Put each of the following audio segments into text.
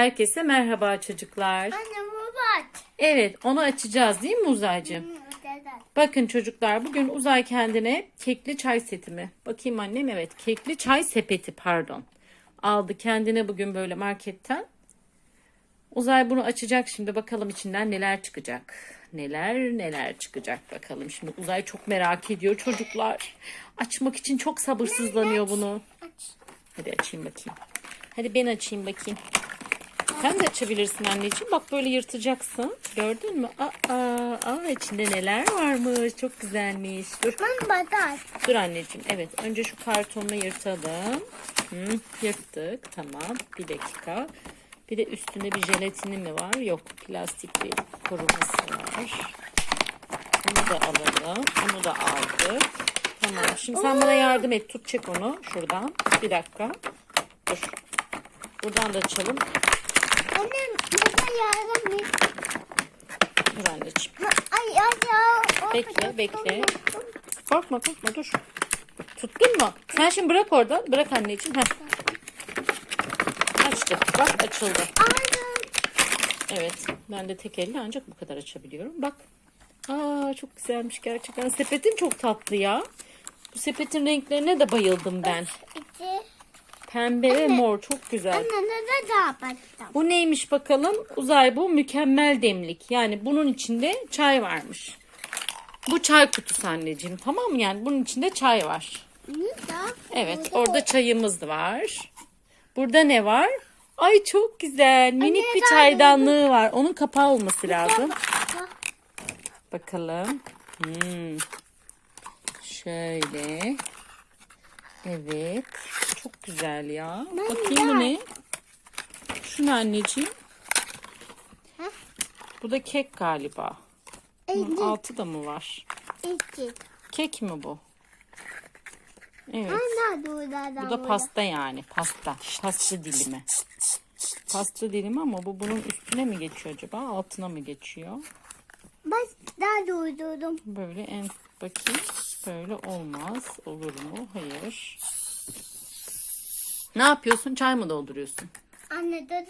Herkese merhaba çocuklar. Anne baba. Evet onu açacağız değil mi Uzaycığım? Bakın çocuklar bugün Uzay kendine kekli çay seti mi? Bakayım annem evet kekli çay sepeti pardon. Aldı kendine bugün böyle marketten. Uzay bunu açacak şimdi bakalım içinden neler çıkacak. Neler neler çıkacak bakalım. Şimdi Uzay çok merak ediyor çocuklar. Açmak için çok sabırsızlanıyor bunu. Hadi açayım bakayım. Hadi ben açayım bakayım. Sen de açabilirsin anneciğim. Bak böyle yırtacaksın. Gördün mü? Aa, aa, içinde neler varmış. Çok güzelmiş. Dur. Ben badar. Dur anneciğim. Evet. Önce şu kartonunu yırtalım. Hı, yırttık. Tamam. Bir dakika. Bir de üstünde bir jelatini mi var? Yok. Plastik bir koruması var. Bunu da alalım. Onu da aldık. Tamam. Şimdi sen bana yardım et. Tut çek onu. Şuradan. Bir dakika. Dur. Buradan da açalım. Burada yardım et. Dur anneciğim. Ay ay ya. Bekle, bekle. Korkma korkma dur. Tuttun mu? Sen şimdi bırak orada. Bırak anneciğim. Heh. Açtı. Bak açıldı. Aldım. Evet. Ben de tek elle ancak bu kadar açabiliyorum. Bak. Aa çok güzelmiş gerçekten. Sepetin çok tatlı ya. Bu sepetin renklerine de bayıldım ben. İki. Pembe ve mor çok güzel. Anne daha baktım. Bu neymiş bakalım? Uzay bu mükemmel demlik. Yani bunun içinde çay varmış. Bu çay kutusu anneciğim. Tamam mı? Yani bunun içinde çay var. Evet orada çayımız var. Burada ne var? Ay çok güzel. Minik bir çaydanlığı var. Onun kapağı olması lazım. Bakalım. Hmm. Şöyle. Evet. Çok güzel ya. Bakayım bu ne? Şu ne anneciğim? Bu da kek galiba. Hı, Altı da mı var? İki. Kek mi bu? Evet. Bu da pasta yani. Pasta. Pasta dilimi. Pasta dilimi ama bu bunun üstüne mi geçiyor acaba? Altına mı geçiyor? Bak daha durdurdum. Böyle en bakayım. Böyle olmaz. Olur mu? Hayır. Ne yapıyorsun? Çay mı dolduruyorsun? Anne de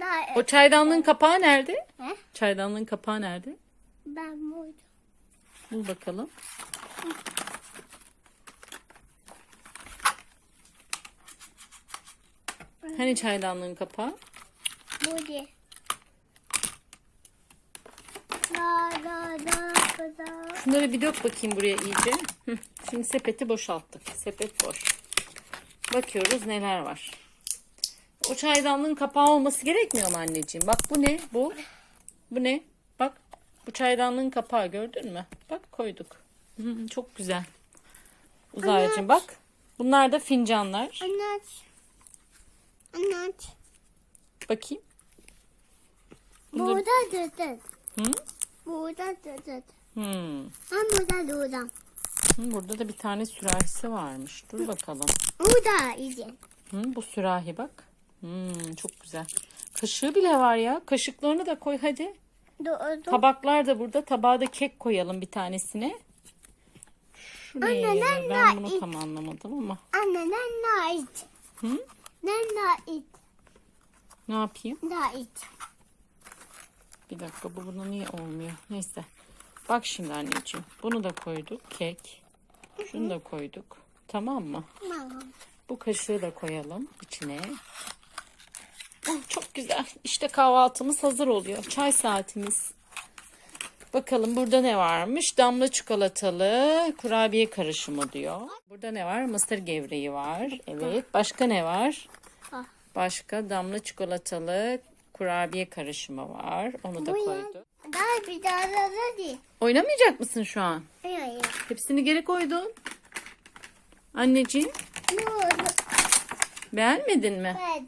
daha, O çaydanlığın kapağı nerede? He? Çaydanlığın kapağı nerede? ben burada. Bul bakalım. Hani çaydanlığın kapağı? Burada. La la la la. Şunları bir dök bakayım buraya iyice. Şimdi sepeti boşalttık. Sepet boş. Bakıyoruz neler var. O çaydanlığın kapağı olması gerekmiyor mu anneciğim? Bak bu ne? Bu. Bu ne? Bak. Bu çaydanlığın kapağı gördün mü? Bak koyduk. Hı, çok güzel. Uzaycığım bak. Bunlar da fincanlar. Anne aç. Anne aç. Bakayım. Bunları- Burada durdun. Hı? Burada durdun. Hmm. Ben burada durdum. Burada da bir tane sürahisi varmış. Dur bakalım. Burada izin. Hı, bu sürahi bak. Hmm, çok güzel. Kaşığı bile var ya. Kaşıklarını da koy hadi. Durdum. Tabaklar da burada. Tabağa da kek koyalım bir tanesine. Şu neye yarar? Ben bunu tam anlamadım ama. Anne ben nait. Hı? Ben nait. Ne yapayım? Nait. Bir dakika bu buna niye olmuyor? Neyse. Bak şimdi anneciğim. Bunu da koyduk. Kek. Şunu da koyduk. Tamam mı? Tamam. Bu kaşığı da koyalım içine. Oh, çok güzel. İşte kahvaltımız hazır oluyor. Çay saatimiz. Bakalım burada ne varmış? Damla çikolatalı kurabiye karışımı diyor. Burada ne var? Mısır gevreği var. Evet. Başka ne var? Ah. Başka damla çikolatalı kurabiye karışımı var. Onu da koyduk. Daha bir daha da değil. Oynamayacak mısın şu an? Hepsini geri koydun. Anneciğim Ne oldu? beğenmedin mi? Ben.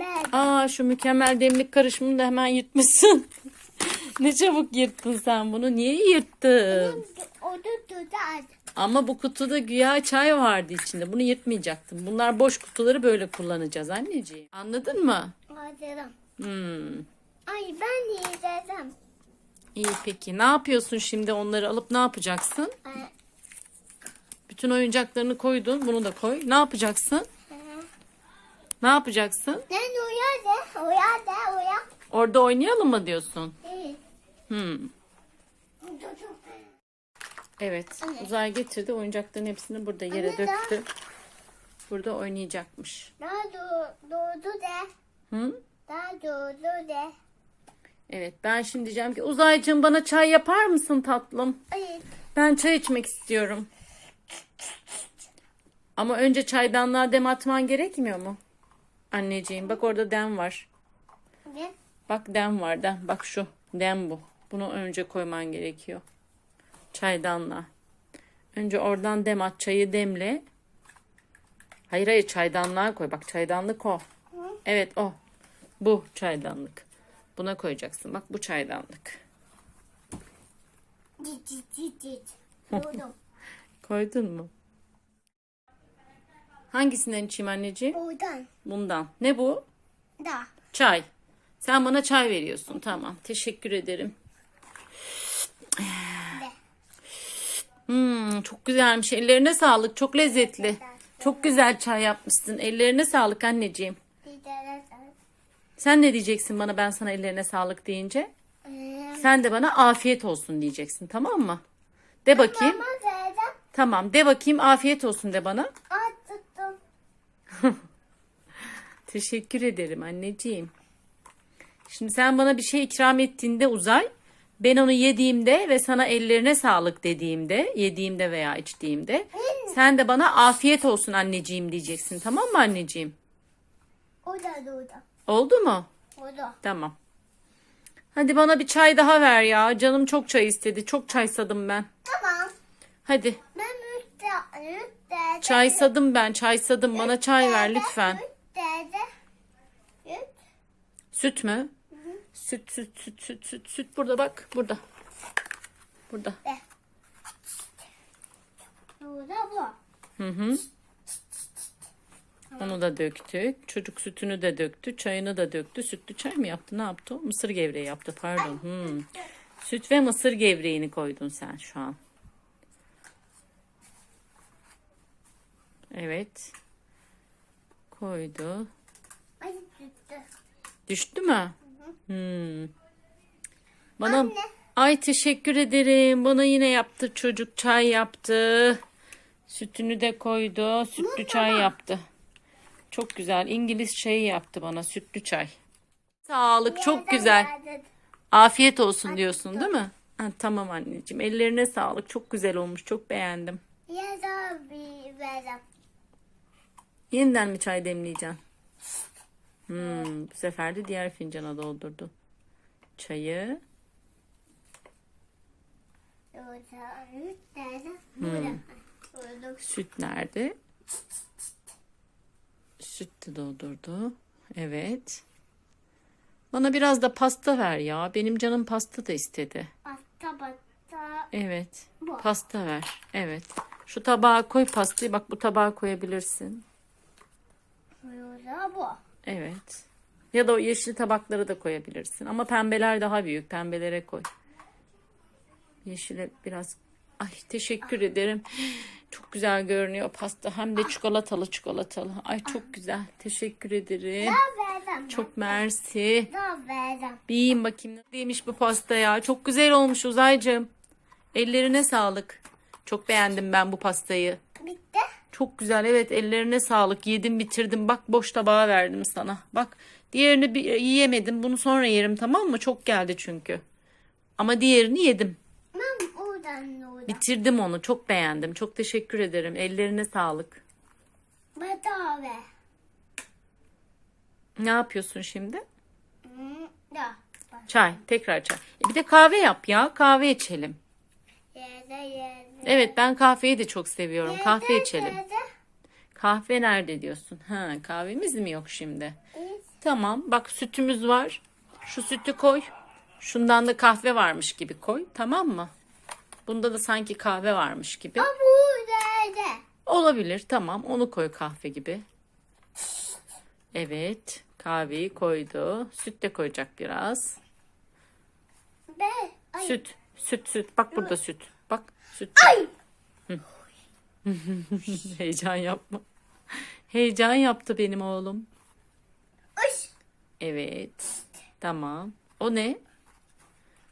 Ben. Aa şu mükemmel demlik karışımını da hemen yırtmışsın. ne çabuk yırttın sen bunu. Niye yırttın? O da durdu aç. Ama bu kutuda güya çay vardı içinde. Bunu yırtmayacaktın. Bunlar boş kutuları böyle kullanacağız anneciğim. Anladın mı? Hazırım. Hmm. Ay ben yiyeceğim. İyi peki. Ne yapıyorsun şimdi? Onları alıp ne yapacaksın? Bütün oyuncaklarını koydun. Bunu da koy. Ne yapacaksın? Ne yapacaksın? Ben uyuyorum. Uya de uya. Orada oynayalım mı diyorsun? Değil. Hmm. Evet. Uzay getirdi. Oyuncakların hepsini burada yere Anne, döktü. Burada oynayacakmış. Daha do doğdu de. Hı? Daha doğdu de. Evet. Ben şimdi diyeceğim ki Uzaycığım bana çay yapar mısın tatlım? Ay. Ben çay içmek istiyorum. Ama önce çaydanlığa dem atman gerekmiyor mu? Anneciğim bak orada dem var. Ne? Bak dem var dem. Bak şu dem bu. Bunu önce koyman gerekiyor. Çaydanlığa. Önce oradan dem at çayı demle. Hayır hayır çaydanlığa koy. Bak çaydanlık o. Evet o. Bu çaydanlık. Buna koyacaksın. Bak bu çaydanlık. Cit cit cit. Doğdum. Koydun mu? Hangisinden içeyim anneciğim? Oradan. Bundan. Ne bu? Da. Çay. Sen bana çay veriyorsun. Tamam. Teşekkür ederim. De. Hmm, çok güzelmiş. Ellerine sağlık. Çok lezzetli. Çok güzel çay yapmışsın. Ellerine sağlık anneciğim. Sen ne diyeceksin bana ben sana ellerine sağlık deyince? Ee, Sen de bana afiyet olsun diyeceksin. Tamam mı? De bakayım. Tamam. De bakayım afiyet olsun de bana. Teşekkür ederim anneciğim. Şimdi sen bana bir şey ikram ettiğinde uzay. Ben onu yediğimde ve sana ellerine sağlık dediğimde, yediğimde veya içtiğimde sen de bana afiyet olsun anneciğim diyeceksin. Tamam mı anneciğim? O da doğdu. Oldu mu? O da. Tamam. Hadi bana bir çay daha ver ya. Canım çok çay istedi. Çok çay sadım ben. Tamam. Hadi. Ben mütte, mütte. Çay sadım ben. Çay sadım. Bana çay ver lütfen. Mütte. Müt. Süt mü? Süt, süt, süt, süt, süt, süt. Burada bak. Burada. Burada. Doğdu bu. Hı hı. Onu da döktük. Çocuk sütünü de döktü. Çayını da döktü. Sütlü çay mı yaptı? Ne yaptı? o? Mısır gevreği yaptı. Pardon. Hmm. Süt ve mısır gevreğini koydun sen şu an. Evet. Koydu. Ay. Düştü mü? Hmm. Bana Anne. Ay teşekkür ederim. Bana yine yaptı çocuk çay yaptı. Sütünü de koydu. Sütlü çay yaptı. Çok güzel. İngiliz çayı yaptı bana. Sütlü çay. Sağlık çok güzel. Afiyet olsun diyorsun değil mi? Ha, tamam anneciğim. Ellerine sağlık. Çok güzel olmuş. Çok beğendim. Yeniden mi çay demleyeceksin? Hmm, bu sefer de diğer fincana doldurdu. Çayı. Doğdu. Süt nerede? Süt de doldurdu. Evet. Bana biraz da pasta ver ya. Benim canım pasta da istedi. Basta basta. Evet. Bu. Pasta ver. Evet. Şu tabağa koy pastayı. Bak bu tabağa koyabilirsin. Doğdu bu. Evet. Ya da o yeşil tabakları da koyabilirsin. Ama pembeler daha büyük. Pembelere koy. Yeşile biraz... Ay teşekkür ederim. Çok güzel görünüyor pasta. Hem de çikolatalı çikolatalı. Ay çok güzel. Teşekkür ederim. Çok mersi. Bir yiyeyim bakayım. Neymiş bu pasta ya. Çok güzel olmuş Uzaycığım. Ellerine sağlık. Çok beğendim ben bu pastayı. Bitti. Çok güzel evet ellerine sağlık. Yedim bitirdim. Bak boş tabağa verdim sana. Bak diğerini bir, yiyemedim. Bunu sonra yerim tamam mı? Çok geldi çünkü. Ama diğerini yedim. Doğdu. Bitirdim onu. Çok beğendim. Çok teşekkür ederim. Ellerine sağlık. Bedava. Ne yapıyorsun şimdi? Hmm, Da. Çay. Tekrar çay. E bir de kahve yap ya. Kahve içelim. Yerde yerde. Evet ben kahveyi de çok seviyorum. Kahve Yerde, içelim. yerde. Kahve nerede diyorsun? Ha kahvemiz mi yok şimdi? Evet. Tamam. Bak sütümüz var. Şu sütü koy. Şundan da kahve varmış gibi koy. Tamam mı? Bunda da sanki kahve varmış gibi. O burada. Olabilir. Tamam. Onu koy kahve gibi. Evet. Kahveyi koydu. Süt de koyacak biraz. Be. Ay. Süt. Süt süt. Bak burada süt. Bak süt. Ay. Heyecan yapma. Heyecan yaptı benim oğlum. Uş. Evet. Tamam. O ne?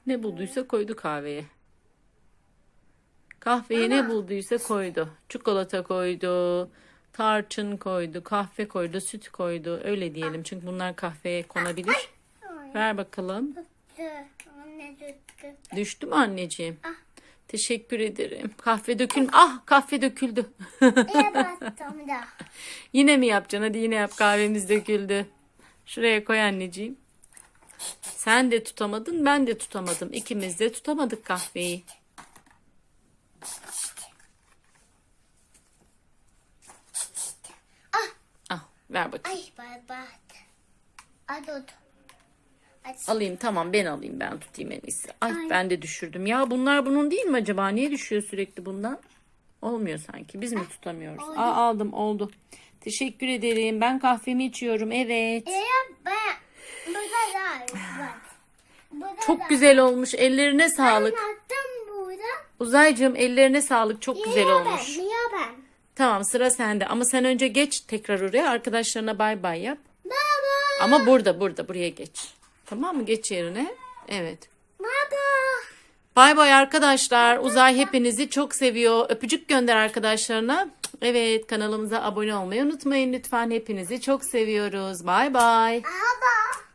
Ne bulduysa koydu kahveye. Kahveye ne bulduysa koydu. Çikolata koydu. Tarçın koydu. Kahve koydu. Süt koydu. Öyle diyelim. Çünkü bunlar kahveye konabilir. Ver bakalım. Düştü mü anneciğim? Teşekkür ederim. Kahve dökül. Ah kahve döküldü. Yine mi yapacaksın? Hadi yine yap. Kahvemiz döküldü. Şuraya koy anneciğim. Sen de tutamadın, ben de tutamadım. İkimiz de tutamadık kahveyi. Ah, ver bakayım. Ay berbat. Ay tut. Ay, Alayım tamam ben alayım ben tutayım en iyisi. Ay ben de düşürdüm. Ya bunlar bunun değil mi acaba? Niye düşüyor sürekli bundan? Olmuyor sanki. Biz mi tutamıyoruz? Aa, aldım oldu. Teşekkür ederim. Ben kahvemi içiyorum. Evet. İyi ben. Burada da var. Burada da. Çok güzel olmuş. Ellerine sağlık. Attım burada. Uzaycığım ellerine sağlık. Çok güzel Niye olmuş. Ben, ben? Tamam sıra sende. Ama sen önce geç tekrar oraya. Arkadaşlarına bay bay yap. Baba. Ama burada burada buraya geç. Tamam mı? Geç yerine. Evet. Baba. Bay bay arkadaşlar. Uzay hepinizi çok seviyor. Öpücük gönder arkadaşlarına. Evet kanalımıza abone olmayı unutmayın lütfen. Hepinizi çok seviyoruz. Bay bay. Baba.